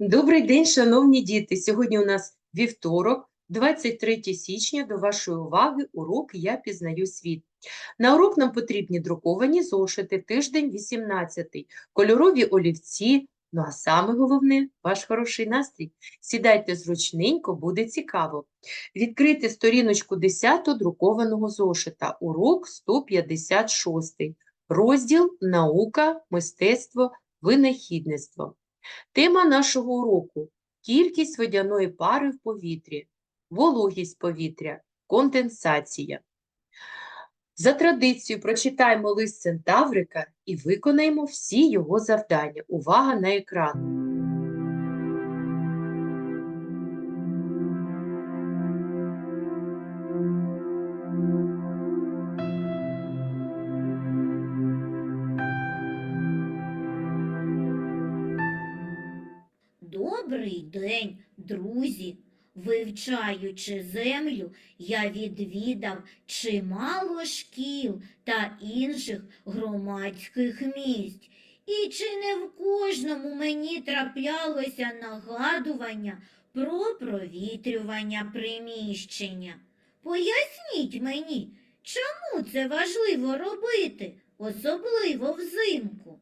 Добрий день, шановні діти! Сьогодні у нас вівторок, 23 січня. До вашої уваги урок «Я пізнаю світ». На урок нам потрібні друковані зошити, тиждень 18, кольорові олівці, ну а саме головне – ваш хороший настрій. Сідайте зручненько, буде цікаво. Відкрити сторіночку 10 друкованого зошита, урок 156, розділ «Наука, мистецтво, винахідництво». Тема нашого уроку – кількість водяної пари в повітрі, вологість повітря, конденсація. За традицією прочитаємо лист Центаврика і виконаємо всі його завдання. Увага на екран. Вивчаючи землю, я відвідав чимало шкіл та інших громадських місць. І чи не в кожному мені траплялося нагадування про провітрювання приміщення? Поясніть мені, чому це важливо робити, особливо взимку?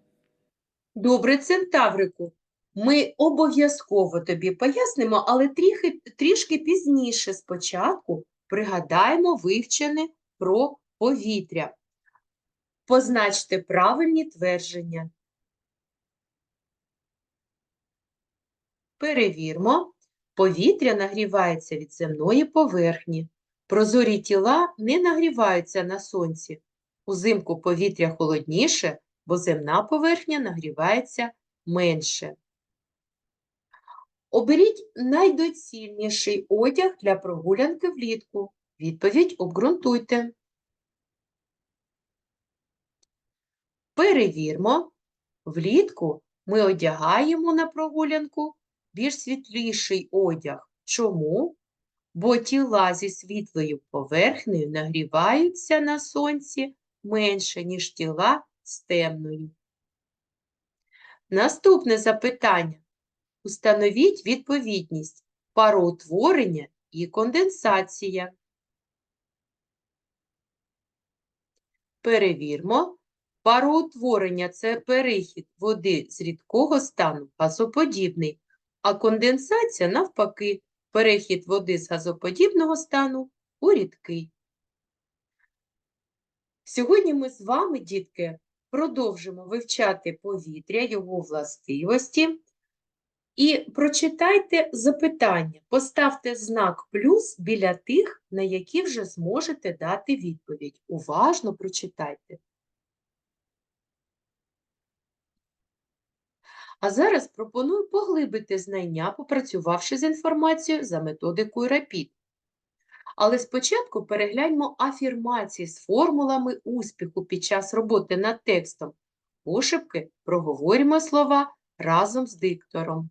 Добре, Центаврику, ми обов'язково тобі пояснимо, але трішки, трішки пізніше спочатку пригадаємо вивчене про повітря. Позначте правильні твердження. Перевірмо. Повітря нагрівається від земної поверхні. Прозорі тіла не нагріваються на сонці. Узимку повітря холодніше, бо земна поверхня нагрівається менше. Оберіть найдоцільніший одяг для прогулянки влітку. Відповідь обґрунтуйте. Перевірмо. Влітку ми одягаємо на прогулянку більш світліший одяг. Чому? Бо тіла зі світлою поверхнею нагріваються на сонці менше, ніж тіла з темною. Наступне запитання. Установіть відповідність пароутворення і конденсація. Перевірмо. Пароутворення – це перехід води з рідкого стану газоподібний, а конденсація, навпаки, перехід води з газоподібного стану у рідкий. Сьогодні ми з вами, дітки, продовжимо вивчати повітря, його властивості. І прочитайте запитання, поставте знак плюс біля тих, на які вже зможете дати відповідь. Уважно прочитайте. А зараз пропоную поглибити знання, попрацювавши з інформацією за методикою RAPID. Але спочатку перегляньмо афірмації з формулами успіху під час роботи над текстом. Пошепки проговорюємо слова разом з диктором.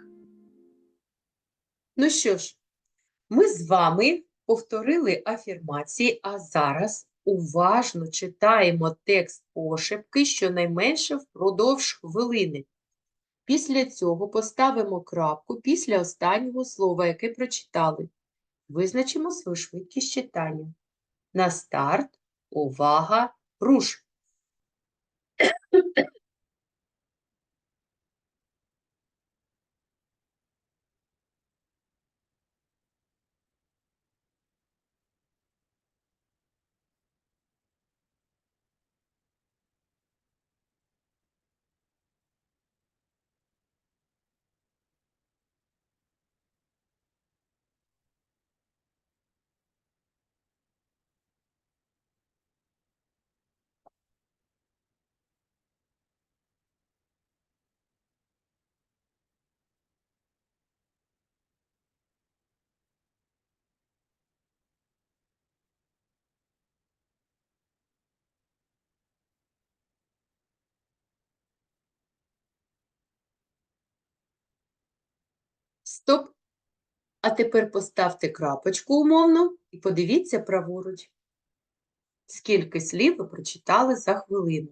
Ну що ж, ми з вами повторили афірмації, а зараз уважно читаємо текст пошепки щонайменше впродовж хвилини. Після цього поставимо крапку після останнього слова, яке прочитали. Визначимо свою швидкість читання. На старт, увага, руш! А тепер поставте крапочку умовно і подивіться праворуч. Скільки слів ви прочитали за хвилину.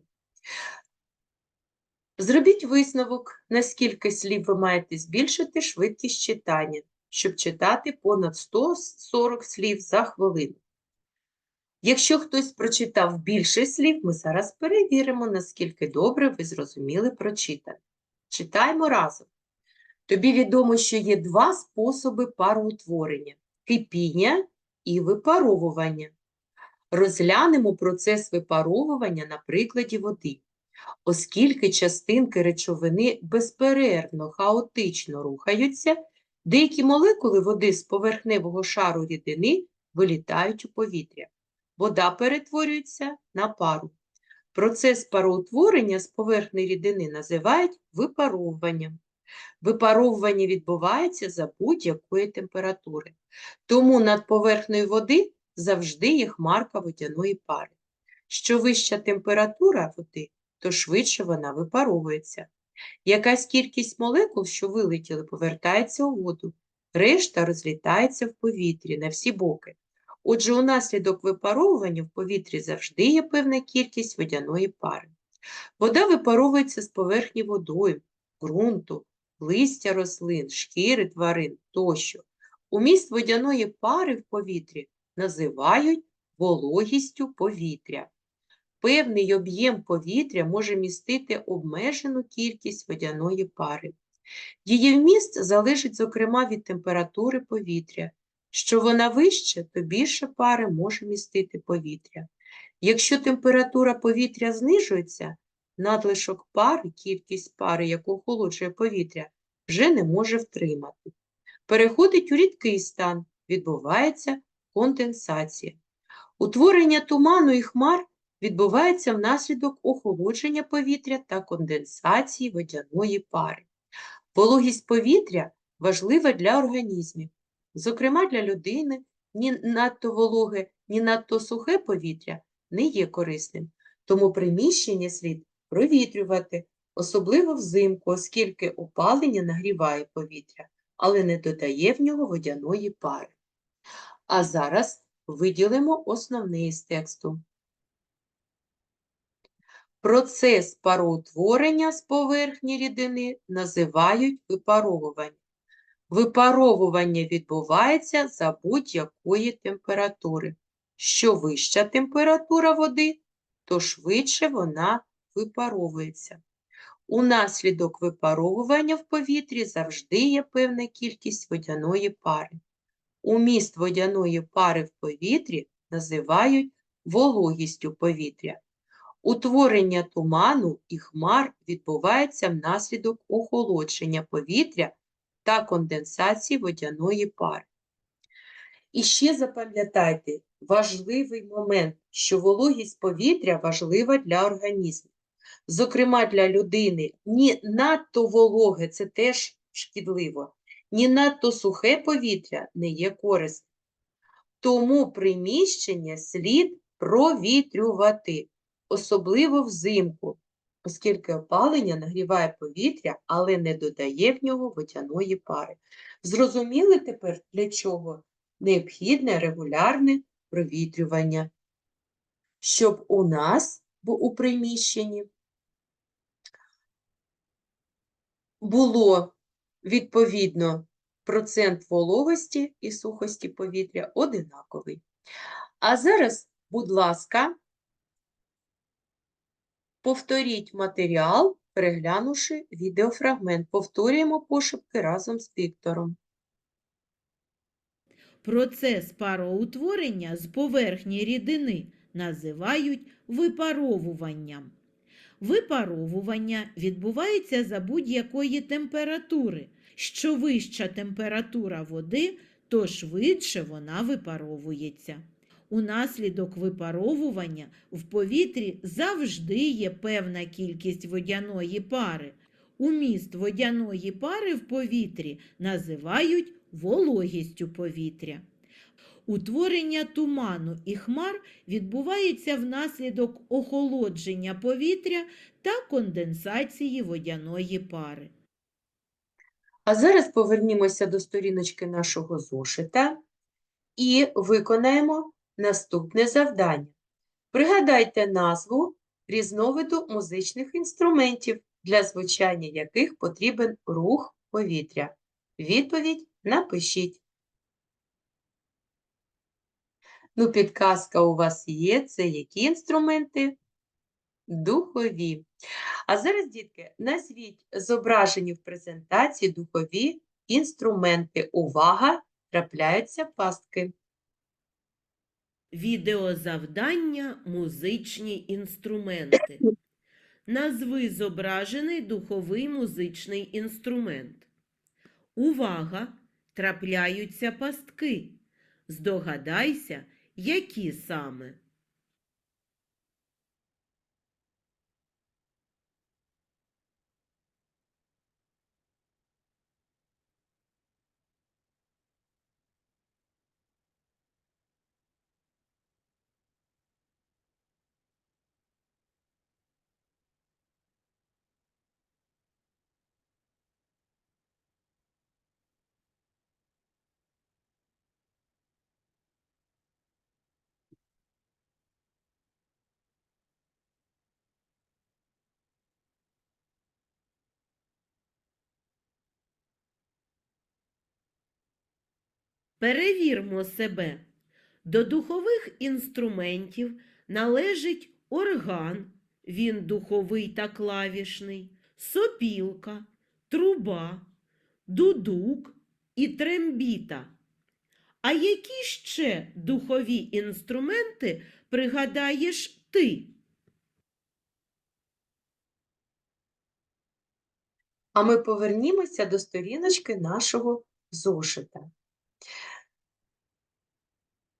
Зробіть висновок, наскільки слів ви маєте збільшити швидкість читання, щоб читати понад 140 слів за хвилину. Якщо хтось прочитав більше слів, ми зараз перевіримо, наскільки добре ви зрозуміли прочитане. Читаємо разом. Тобі відомо, що є два способи пароутворення – кипіння і випаровування. Розглянемо процес випаровування на прикладі води. Оскільки частинки речовини безперервно, хаотично рухаються, деякі молекули води з поверхневого шару рідини вилітають у повітря. Вода перетворюється на пару. Процес пароутворення з поверхні рідини називають випаровуванням. Випаровування відбувається за будь-якої температури. Тому над поверхнею води завжди є хмарка водяної пари. Що вища температура води, то швидше вона випаровується. Якась кількість молекул, що вилетіли, повертається у воду, решта розлітається в повітрі на всі боки. Отже, унаслідок випаровування в повітрі завжди є певна кількість водяної пари. Вода випаровується з поверхні водою, ґрунту, листя рослин, шкіри тварин тощо. Уміст водяної пари в повітрі називають вологістю повітря. Певний об'єм повітря може містити обмежену кількість водяної пари. Її вміст залежить, зокрема, від температури повітря. Що вона вища, то більше пари може містити повітря. Якщо температура повітря знижується, надлишок пари, кількість пари, яку охолоджує повітря, вже не може втримати. Переходить у рідкий стан, відбувається конденсація. Утворення туману і хмар відбувається внаслідок охолодження повітря та конденсації водяної пари. Вологість повітря важлива для організмів. Зокрема, для людини ні надто вологе, ні надто сухе повітря не є корисним, тому приміщення слід провітрювати, особливо взимку, оскільки опалення нагріває повітря, але не додає в нього водяної пари. А зараз виділимо основне із тексту. Процес пароутворення з поверхні рідини називають випаровуванням. Випаровування відбувається за будь-якої температури. Що вища температура води, то швидше вона випаровується. Унаслідок випаровування в повітрі завжди є певна кількість водяної пари. Уміст водяної пари в повітрі називають вологістю повітря. Утворення туману і хмар відбувається внаслідок охолодження повітря та конденсації водяної пари. І ще запам'ятайте важливий момент, що вологість повітря важлива для організму. Зокрема, для людини ні надто вологе це теж шкідливо, ні надто сухе повітря не є корисним. Тому приміщення слід провітрювати, особливо взимку, оскільки опалення нагріває повітря, але не додає в нього водяної пари. Зрозуміли тепер, для чого необхідне регулярне провітрювання, щоб у нас у приміщенні було відповідно процент вологості і сухості повітря одинаковий. А зараз, будь ласка, повторіть матеріал, переглянувши відеофрагмент. Повторюємо пошепки разом з диктором. Процес пароутворення з поверхні рідини називають випаровуванням. Випаровування відбувається за будь-якої температури. Що вища температура води, то швидше вона випаровується. Унаслідок випаровування в повітрі завжди є певна кількість водяної пари. Уміст водяної пари в повітрі називають вологістю повітря. Утворення туману і хмар відбувається внаслідок охолодження повітря та конденсації водяної пари. А зараз повернімося до сторіночки нашого зошита і виконаємо наступне завдання. Пригадайте назву різновиду музичних інструментів, для звучання яких потрібен рух повітря. Відповідь напишіть. Ну, підказка у вас є. Це які інструменти? Духові. А зараз, дітки, назвіть зображені в презентації духові інструменти. Увага! Трапляються пастки. Відеозавдання музичні інструменти. Назви зображений духовий музичний інструмент. Увага! Трапляються пастки. Здогадайся, які саме. Перевірмо себе. До духових інструментів належить орган, він духовий та клавішний, сопілка, труба, дудук і трембіта. А які ще духові інструменти пригадаєш ти? А ми повернімося до сторіночки нашого зошита.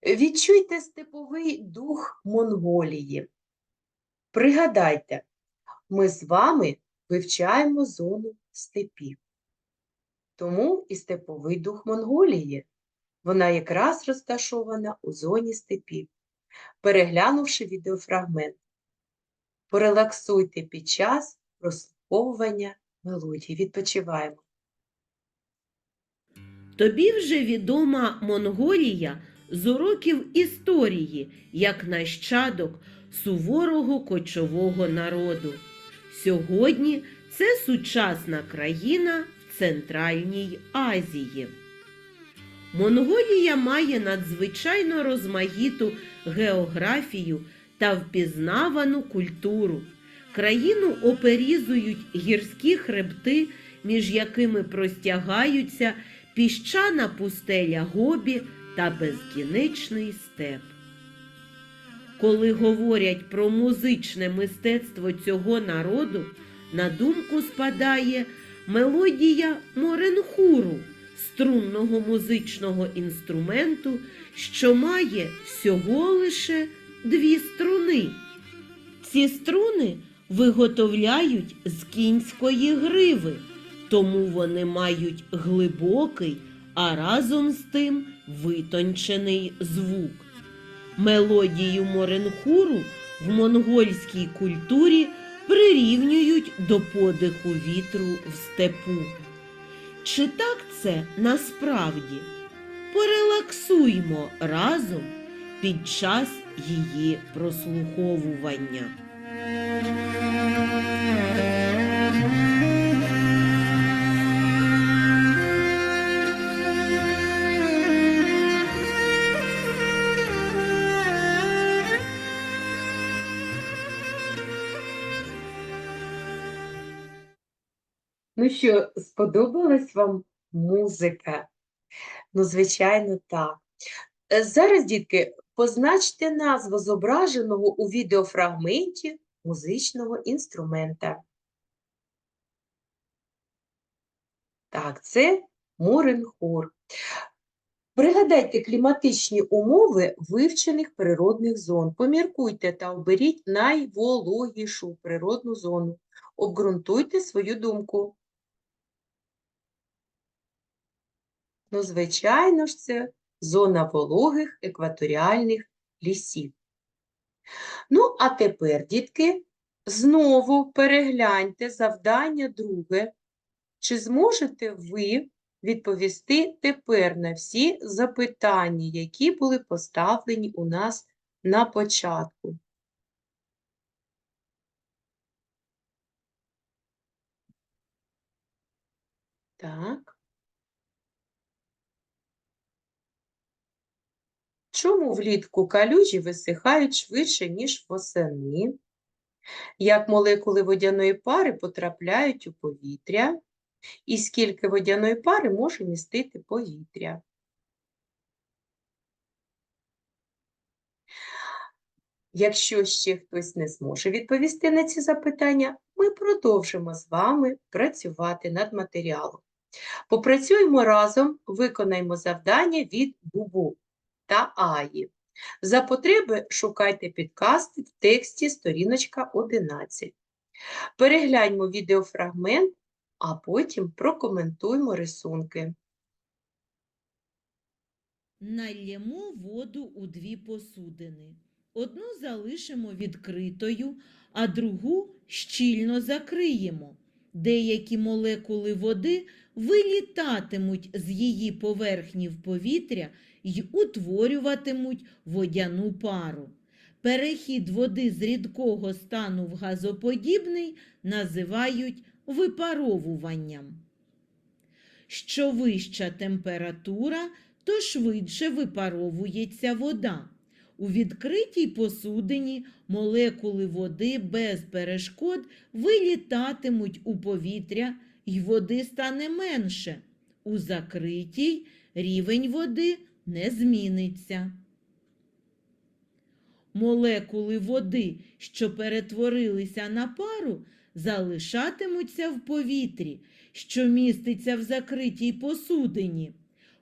Відчуйте степовий дух Монголії. Пригадайте, ми з вами вивчаємо зону степів. Тому і степовий дух Монголії. Вона якраз розташована у зоні степів. Переглянувши відеофрагмент, порелаксуйте під час прослуховування мелодії. Відпочиваємо. Тобі вже відома Монголія з уроків історії як нащадок суворого кочового народу. Сьогодні це сучасна країна в Центральній Азії. Монголія має надзвичайно розмаїту географію та впізнавану культуру. Країну оперізують гірські хребти, між якими простягаються піщана пустеля Гобі та безкінечний степ. Коли говорять про музичне мистецтво цього народу, на думку спадає мелодія моренхуру, струнного музичного інструменту, що має всього лише дві струни. Ці струни виготовляють з кінської гриви, тому вони мають глибокий, а разом з тим витончений звук. Мелодію моренхуру в монгольській культурі прирівнюють до подиху вітру в степу. Чи так це насправді? Порелаксуймо разом під час її прослуховування. Що, сподобалась вам музика? Ну, звичайно, так. Е, Зараз, дітки, позначте назву зображеного у відеофрагменті музичного інструмента. Так, це моренхор. Пригадайте кліматичні умови вивчених природних зон. Поміркуйте та оберіть найвологішу природну зону. Обґрунтуйте свою думку. Ну, звичайно ж, це зона вологих екваторіальних лісів. Ну, а тепер, дітки, знову перегляньте завдання друге. Чи зможете ви відповісти тепер на всі запитання, які були поставлені у нас на початку? Так. Чому влітку калюжі висихають швидше, ніж восени? Як молекули водяної пари потрапляють у повітря? І скільки водяної пари може містити повітря? Якщо ще хтось не зможе відповісти на ці запитання, ми продовжимо з вами працювати над матеріалом. Попрацюємо разом, виконаємо завдання від Бубу та Аї. За потреби шукайте підкасти в тексті сторіночка 11. Перегляньмо відеофрагмент, а потім прокоментуємо рисунки. Нальємо воду у дві посудини. Одну залишимо відкритою, а другу щільно закриємо. Деякі молекули води вилітатимуть з її поверхні в повітря й утворюватимуть водяну пару. Перехід води з рідкого стану в газоподібний називають випаровуванням. Що вища температура, то швидше випаровується вода. У відкритій посудині молекули води без перешкод вилітатимуть у повітря й води стане менше. У закритій рівень води не зміниться. Молекули води, що перетворилися на пару, залишатимуться в повітрі, що міститься в закритій посудині.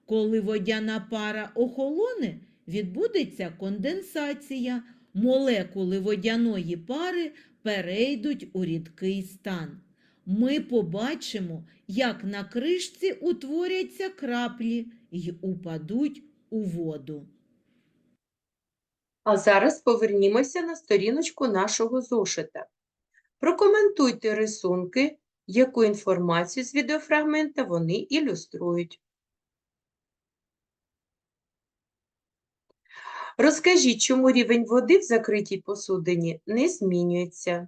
Коли водяна пара охолоне, відбудеться конденсація. Молекули водяної пари перейдуть у рідкий стан. Ми побачимо, як на кришці утворяться краплі й упадуть у воду. А зараз повернімося на сторіночку нашого зошита. Прокоментуйте рисунки, яку інформацію з відеофрагмента вони ілюструють. Розкажіть, чому рівень води в закритій посудині не змінюється.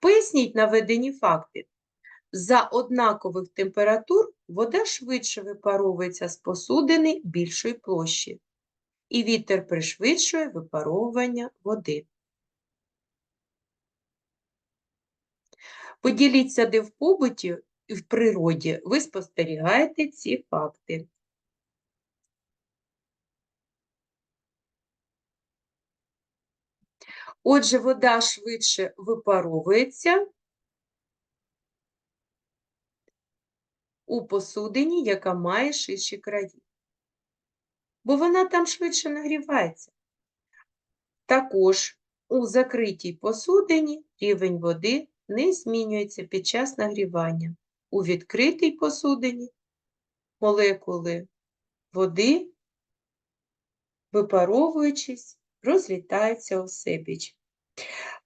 Поясніть наведені факти. За однакових температур вода швидше випаровується з посудини більшої площі, і вітер пришвидшує випаровування води. Поділіться, де в побуті і в природі ви спостерігаєте ці факти. Отже, вода швидше випаровується у посудині, яка має ширші краї, бо вона там швидше нагрівається. Також у закритій посудині рівень води не змінюється під час нагрівання. У відкритій посудині молекули води, випаровуючись, розлітаються осебіч.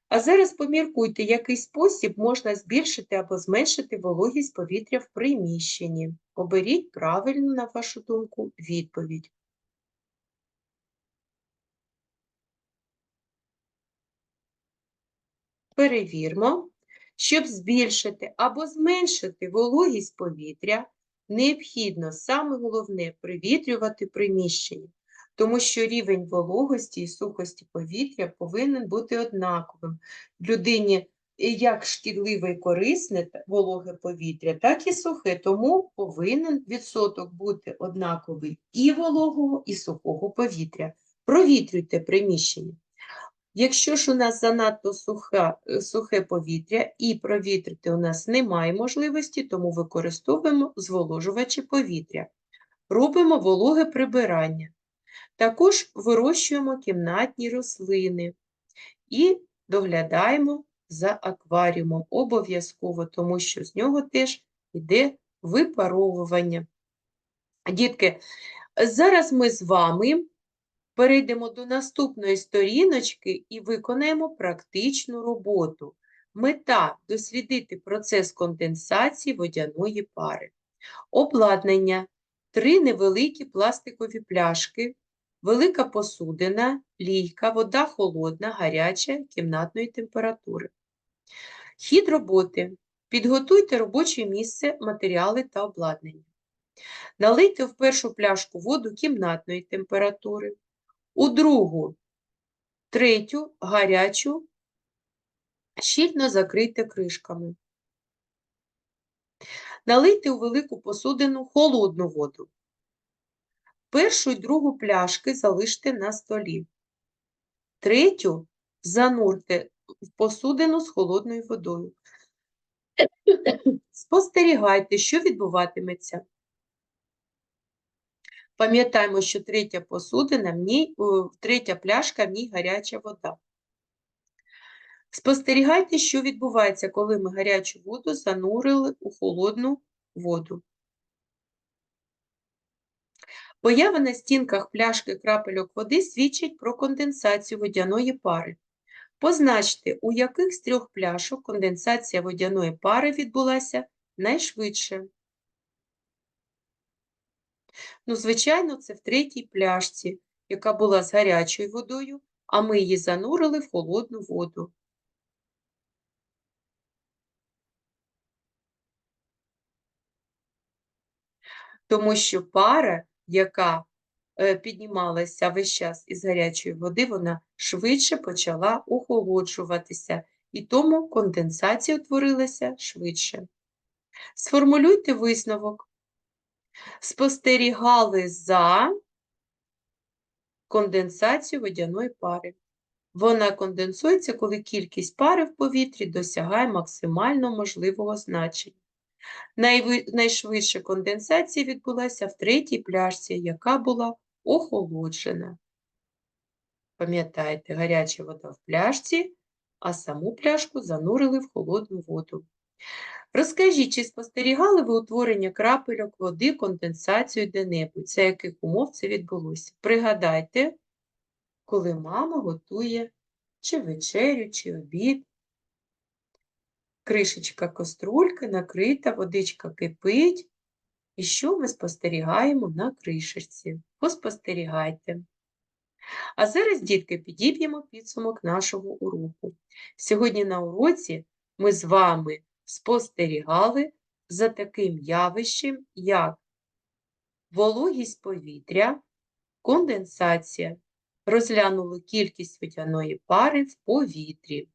А зараз поміркуйте, який спосіб можна збільшити або зменшити вологість повітря в приміщенні. Оберіть правильну, на вашу думку, відповідь. Перевірмо, щоб збільшити або зменшити вологість повітря, необхідно саме головне привітрювати приміщення, тому що рівень вологості і сухості повітря повинен бути однаковим. Людині як шкідливе і корисне вологе повітря, так і сухе, тому повинен відсоток бути однаковий і вологого, і сухого повітря. Провітрюйте приміщення. Якщо ж у нас занадто суха, е, сухе повітря і провітрити у нас немає можливості, тому використовуємо зволожувачі повітря. Робимо вологе прибирання. Також вирощуємо кімнатні рослини і доглядаємо за акваріумом обов'язково, тому що з нього теж йде випаровування. Дітки, зараз ми з вами перейдемо до наступної сторіночки і виконаємо практичну роботу. Мета – дослідити процес конденсації водяної пари. Обладнання – три невеликі пластикові пляшки, велика посудина, лійка, вода холодна, гаряча, кімнатної температури. Хід роботи. Підготуйте робоче місце, матеріали та обладнання. Налийте в першу пляшку воду кімнатної температури, у другу, третю, гарячу, щільно закрийте кришками. Налийте у велику посудину холодну воду. Першу й другу пляшки залиште на столі. Третю занурте в посудину з холодною водою. Спостерігайте, що відбуватиметься. Пам'ятаємо, що третя посудина, в ній, третя пляшка, в ній гаряча вода. Спостерігайте, що відбувається, коли ми гарячу воду занурили у холодну воду. Поява на стінках пляшки крапельок води свідчить про конденсацію водяної пари. Позначте, у яких з трьох пляшок конденсація водяної пари відбулася найшвидше. Ну, звичайно, це в третій пляшці, яка була з гарячою водою, а ми її занурили в холодну воду. Тому що пара, яка е, піднімалася весь час із гарячої води, вона швидше почала охолоджуватися, і тому конденсація утворилася швидше. Сформулюйте висновок. Спостерігали за конденсацією водяної пари. Вона конденсується, коли кількість пари в повітрі досягає максимально можливого значення. Найви... Найшвидша конденсація відбулася в третій пляшці, яка була охолоджена. Пам'ятаєте, гаряча вода в пляшці, а саму пляшку занурили в холодну воду. Розкажіть, чи спостерігали ви утворення крапельок води, конденсацію де-небудь? За яких умов це відбулося? Пригадайте, коли мама готує чи вечерю, чи обід. Кришечка каструльки накрита, водичка кипить. І що ми спостерігаємо на кришечці? Поспостерігайте. А зараз, дітки, підіб'ємо підсумок нашого уроку. Сьогодні на уроці ми з вами спостерігали за таким явищем, як вологість повітря, конденсація. Розглянули кількість водяної пари в повітрі.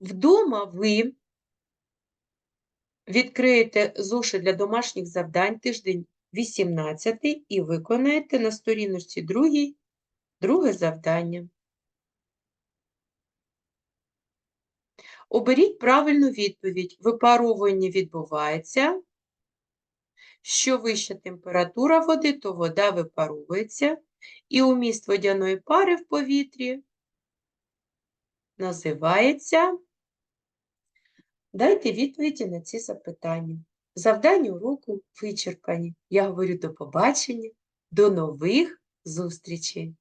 Вдома ви відкриєте зошит для домашніх завдань тиждень 18 і виконаєте на сторіночці 2 друге завдання. Оберіть правильну відповідь. Випаровування відбувається. Що вища температура води, то вода випаровується, і уміст водяної пари в повітрі називається. Дайте відповіді на ці запитання. Завдання уроку вичерпані. Я говорю до побачення, до нових зустрічей!